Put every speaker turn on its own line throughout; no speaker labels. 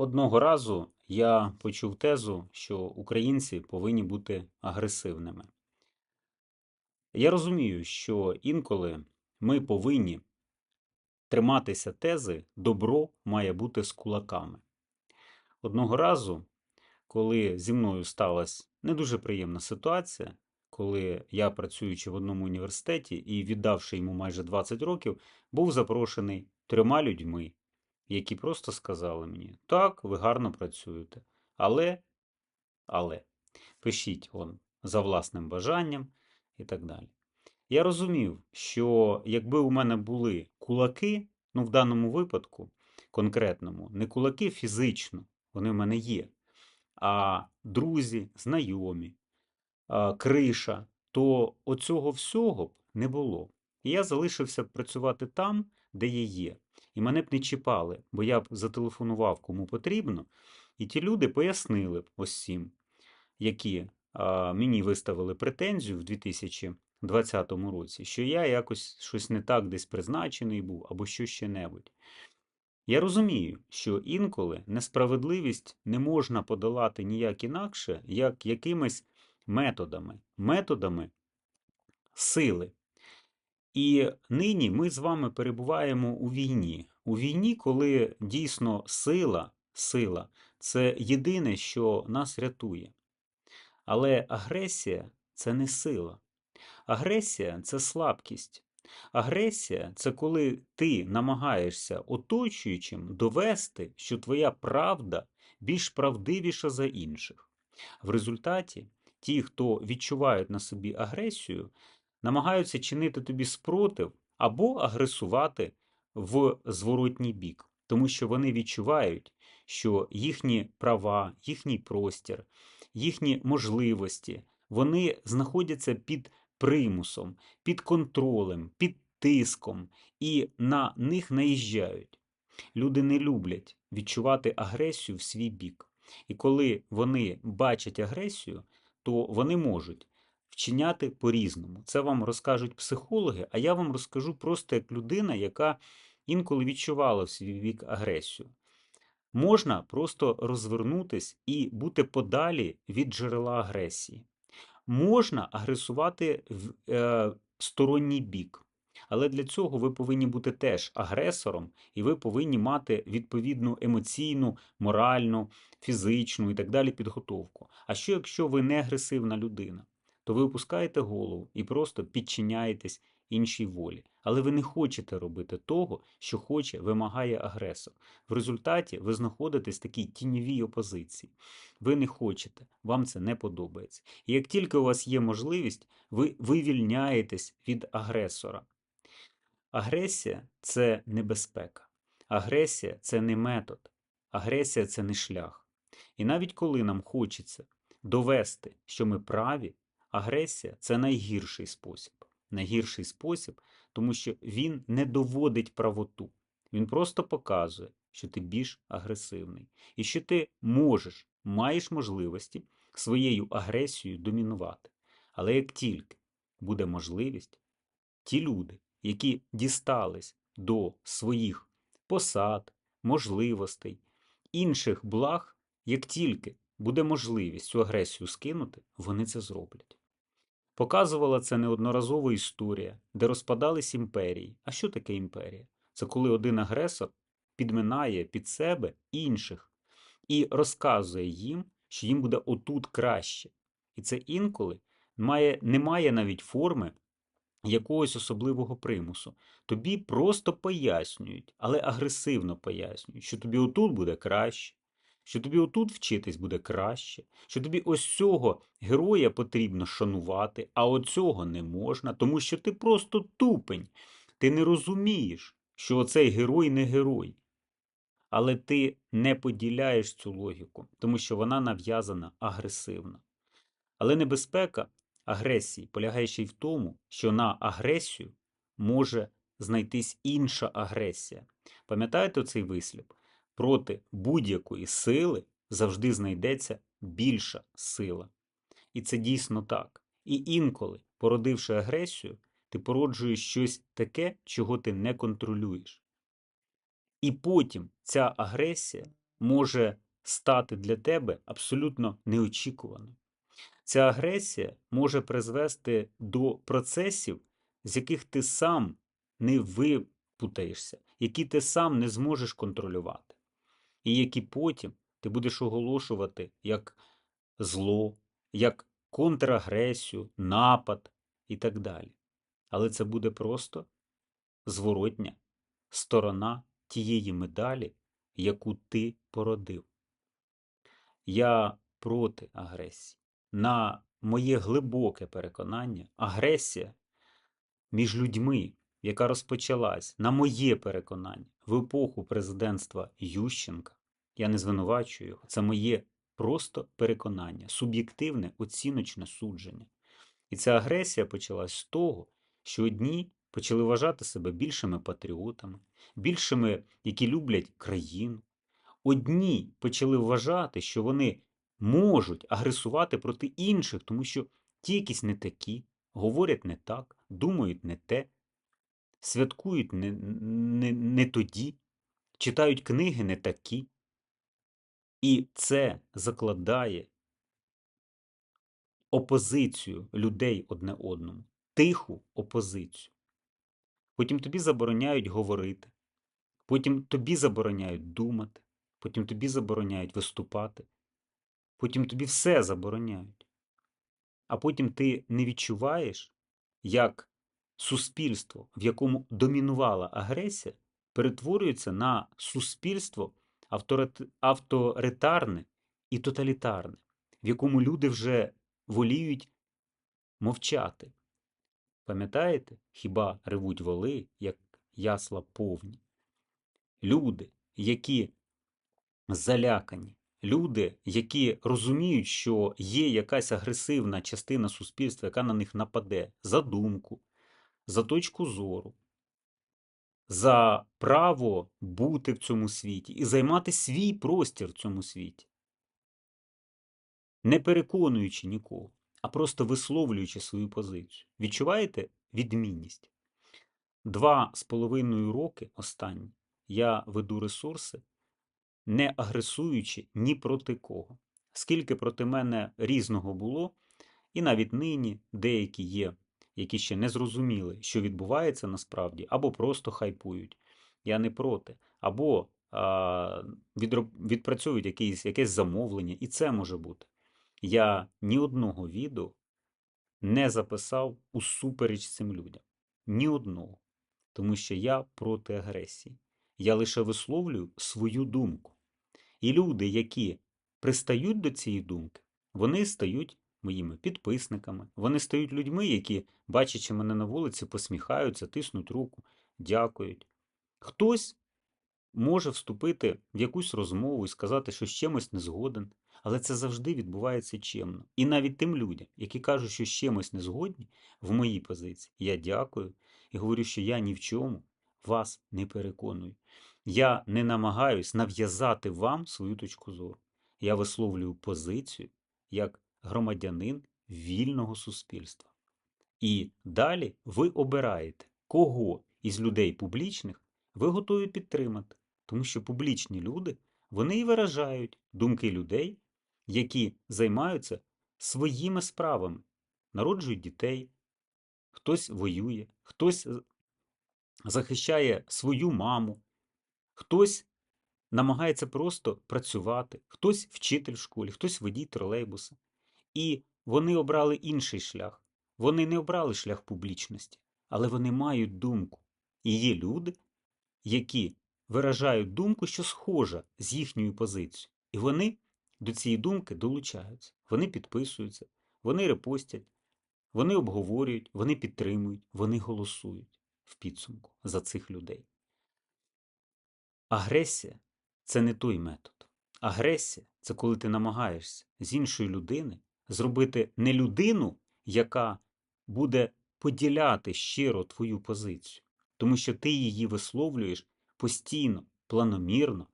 Одного разу я почув тезу, що українці повинні бути агресивними. Я розумію, що інколи ми повинні триматися тези добро має бути з кулаками. Одного разу, коли зі мною сталася не дуже приємна ситуація, коли я, працюючи в одному університеті і віддавши йому майже 20 років, був запрошений трьома людьми, які просто сказали мені: так, ви гарно працюєте, але, але, пишіть он за власним бажанням і так далі. Я розумів, що якби у мене були кулаки, ну в даному випадку, конкретному, не кулаки фізично, вони в мене є, а друзі, знайомі, криша, то оцього всього б не було. І я залишився працювати там, де я є. Мене б не чіпали, бо я б зателефонував кому потрібно, і ті люди пояснили б ось цим, які а, мені виставили претензію в 2020 році, що я якось щось не так десь призначений був або що ще небудь. Я розумію, що інколи несправедливість не можна подолати ніяк інакше, як якимись методами, методами сили. І нині ми з вами перебуваємо у війні. У війні, коли дійсно сила, сила це єдине, що нас рятує. Але агресія це не сила. Агресія це слабкість. Агресія це коли ти намагаєшся оточуючим довести, що твоя правда більш правдивіша за інших. В результаті ті, хто відчувають на собі агресію, намагаються чинити тобі спротив або агресувати в зворотній бік, тому що вони відчувають, що їхні права, їхній простір, їхні можливості, вони знаходяться під примусом, під контролем, під тиском і на них наїжджають. Люди не люблять відчувати агресію в свій бік. І коли вони бачать агресію, то вони можуть вчиняти по-різному. Це вам розкажуть психологи, а я вам розкажу просто як людина, яка інколи відчувала в свій вік агресію. Можна просто розвернутись і бути подалі від джерела агресії. Можна агресувати в е, сторонній бік. Але для цього ви повинні бути теж агресором, і ви повинні мати відповідну емоційну, моральну, фізичну і так далі підготовку. А що якщо ви не агресивна людина, то ви опускаєте голову і просто підчиняєтесь іншій волі. Але ви не хочете робити того, що хоче, вимагає агресор. В результаті ви знаходитесь в такій тіньовій опозиції. Ви не хочете, вам це не подобається. І як тільки у вас є можливість, ви вивільняєтесь від агресора. Агресія це небезпека. Агресія це не метод. Агресія це не шлях. І навіть коли нам хочеться довести, що ми праві, агресія це найгірший спосіб. Найгірший спосіб, тому що він не доводить правоту. Він просто показує, що ти більш агресивний. І що ти можеш, маєш можливості своєю агресією домінувати. Але як тільки буде можливість, ті люди, які дістались до своїх посад, можливостей, інших благ, як тільки буде можливість цю агресію скинути, вони це зроблять. Показувала це неодноразова історія, де розпадались імперії. А що таке імперія? Це коли один агресор підминає під себе інших і розказує їм, що їм буде отут краще. І це інколи має, не має навіть форми якогось особливого примусу. Тобі просто пояснюють, але агресивно пояснюють, що тобі отут буде краще, що тобі отут вчитись буде краще, що тобі ось цього героя потрібно шанувати, а оцього не можна, тому що ти просто тупень. Ти не розумієш, що оцей герой не герой. Але ти не поділяєш цю логіку, тому що вона нав'язана агресивно. Але небезпека агресії полягає ще й в тому, що на агресію може знайтись інша агресія. Пам'ятаєте цей вислів? Проти будь-якої сили завжди знайдеться більша сила. І це дійсно так. І інколи, породивши агресію, ти породжуєш щось таке, чого ти не контролюєш. І потім ця агресія може стати для тебе абсолютно неочікуваною. Ця агресія може призвести до процесів, з яких ти сам не випутаєшся, які ти сам не зможеш контролювати, і які потім ти будеш оголошувати як зло, як контрагресію, напад і так далі. Але це буде просто зворотня сторона тієї медалі, яку ти породив. Я проти агресії. На моє глибоке переконання, агресія між людьми, яка розпочалась, на моє переконання, в епоху президентства Ющенка, я не звинувачую його, це моє просто переконання, суб'єктивне оціночне судження. І ця агресія почалась з того, що одні почали вважати себе більшими патріотами, більшими, які люблять країну. Одні почали вважати, що вони можуть агресувати проти інших, тому що ті якісь не такі, говорять не так, думають не те, святкують не, не, не тоді, читають книги не такі. І це закладає опозицію людей одне одному, тиху опозицію. Потім тобі забороняють говорити, потім тобі забороняють думати, потім тобі забороняють виступати, потім тобі все забороняють. А потім ти не відчуваєш, як суспільство, в якому домінувала агресія, перетворюється на суспільство авторитарне і тоталітарне, в якому люди вже воліють мовчати. Пам'ятаєте, хіба ревуть воли, як ясла повні? Люди, які залякані, люди, які розуміють, що є якась агресивна частина суспільства, яка на них нападе за думку, за точку зору, за право бути в цьому світі і займати свій простір в цьому світі, не переконуючи нікого, а просто висловлюючи свою позицію. Відчуваєте відмінність? Два з половиною роки останні я веду ресурси, не агресуючи ні проти кого. Скільки проти мене різного було, і навіть нині деякі є, які ще не зрозуміли, що відбувається насправді, або просто хайпують. Я не проти, або а, відпрацьовують якісь, якесь замовлення, і це може бути. Я ні одного відео не записав усупереч цим людям. Ні одного. Тому що я проти агресії. Я лише висловлюю свою думку. І люди, які пристають до цієї думки, вони стають моїми підписниками, вони стають людьми, які, бачачи мене на вулиці, посміхаються, тиснуть руку, дякують. Хтось може вступити в якусь розмову і сказати, що з чимось не згоден, але це завжди відбувається чемно. І навіть тим людям, які кажуть, що з чимось не згодні, в моїй позиції, я дякую і говорю, що я ні в чому вас не переконую. Я не намагаюсь нав'язати вам свою точку зору. Я висловлюю позицію як громадянин вільного суспільства. І далі ви обираєте, кого із людей публічних ви готові підтримати, тому що публічні люди вони і виражають думки людей, які займаються своїми справами, народжують дітей, хтось воює, хтось захищає свою маму, хтось намагається просто працювати, хтось вчитель в школі, хтось водій тролейбуса. І вони обрали інший шлях. Вони не обрали шлях публічності, але вони мають думку. І є люди, які виражають думку, що схожа з їхньою позицією. І вони до цієї думки долучаються. Вони підписуються, вони репостять, вони обговорюють, вони підтримують, вони голосують в підсумку за цих людей. Агресія це не той метод. Агресія це коли ти намагаєшся з іншої людини зробити не людину, яка буде поділяти щиро твою позицію, тому що ти її висловлюєш постійно, планомірно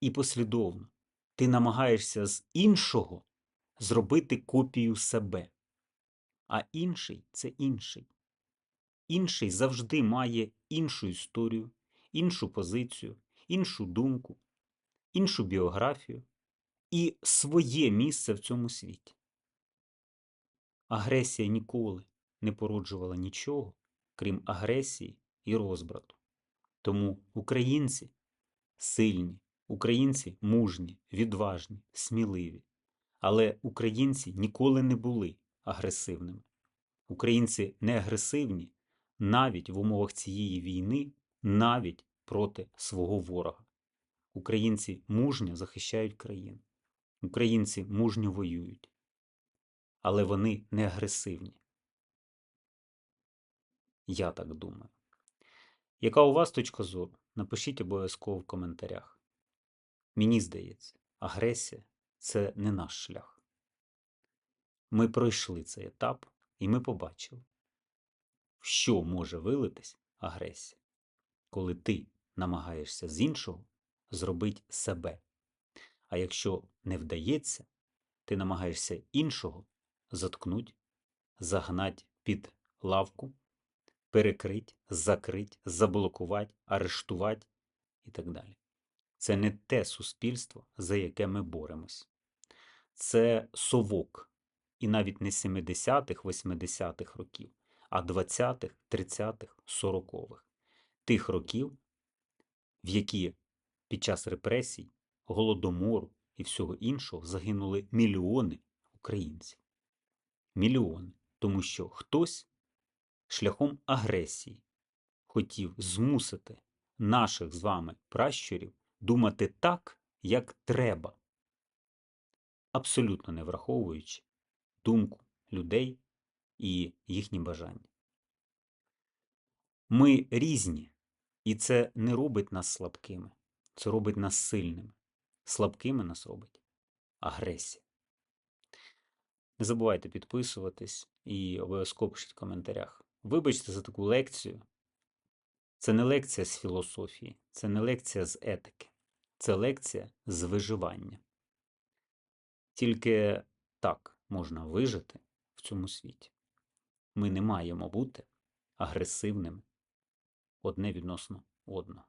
і послідовно. Ти намагаєшся з іншого зробити копію себе. А інший це інший. Інший завжди має іншу історію, іншу позицію, іншу думку, іншу біографію і своє місце в цьому світі. Агресія ніколи не породжувала нічого, крім агресії і розбрату. Тому українці сильні, українці мужні, відважні, сміливі. Але українці ніколи не були агресивними. Українці не агресивні навіть в умовах цієї війни, навіть проти свого ворога. Українці мужньо захищають країну. Українці мужньо воюють. Але вони не агресивні. Я так думаю. Яка у вас точка зору? Напишіть обов'язково в коментарях. Мені здається, агресія це не наш шлях. Ми пройшли цей етап і ми побачили, що може вилитись агресія, коли ти намагаєшся з іншого зробити себе. А якщо не вдається, ти намагаєшся іншого заткнуть, загнать під лавку, перекрить, закрить, заблокувати, арештувати і так далі. Це не те суспільство, за яке ми боремось. Це совок, і навіть не 70-х, 80-х років, а 20-х, 30-х, 40-х. Тих років, в які під час репресій, голодомору і всього іншого загинули мільйони українців. Мільйони. Тому що хтось шляхом агресії хотів змусити наших з вами пращурів думати так, як треба, абсолютно не враховуючи думку людей і їхні бажання. Ми різні, і це не робить нас слабкими, це робить нас сильними. Слабкими нас робить агресія. Не забувайте підписуватись і обов'язково пишіть в коментарях. Вибачте за таку лекцію. Це не лекція з філософії, це не лекція з етики, це лекція з виживання. Тільки так можна вижити в цьому світі. Ми не маємо бути агресивними одне відносно одного.